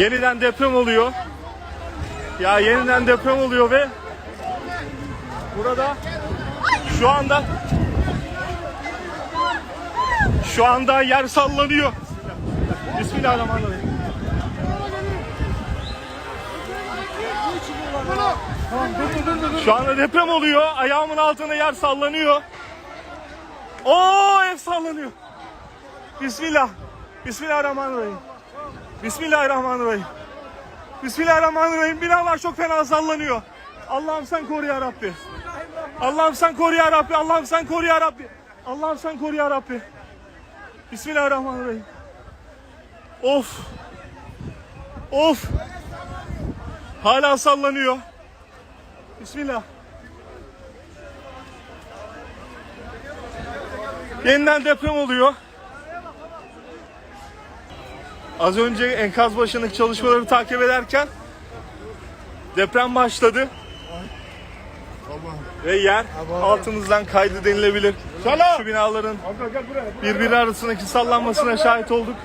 Yeniden deprem oluyor. Ya yeniden deprem oluyor ve burada şu anda şu anda yer sallanıyor. Bismillahirrahmanirrahim. Şu anda deprem oluyor. Ayağımın altında yer sallanıyor. Oo ev sallanıyor. Bismillah. Bismillahirrahmanirrahim. Bismillahirrahmanirrahim. Bismillahirrahmanirrahim. Binalar çok fena sallanıyor. Allah'ım sen koru ya Rabbi. Allah'ım sen koru ya Rabbi. Allah'ım sen koru ya Rabbi. Allah'ım sen koru ya Rabbi. Bismillahirrahmanirrahim. Of. Of. Hala sallanıyor. Bismillah. Yeniden deprem oluyor. Az önce enkaz başındaki çalışmaları takip ederken deprem başladı. Ve yer altımızdan kaydı denilebilir. Şu binaların birbiri arasındaki sallanmasına şahit olduk.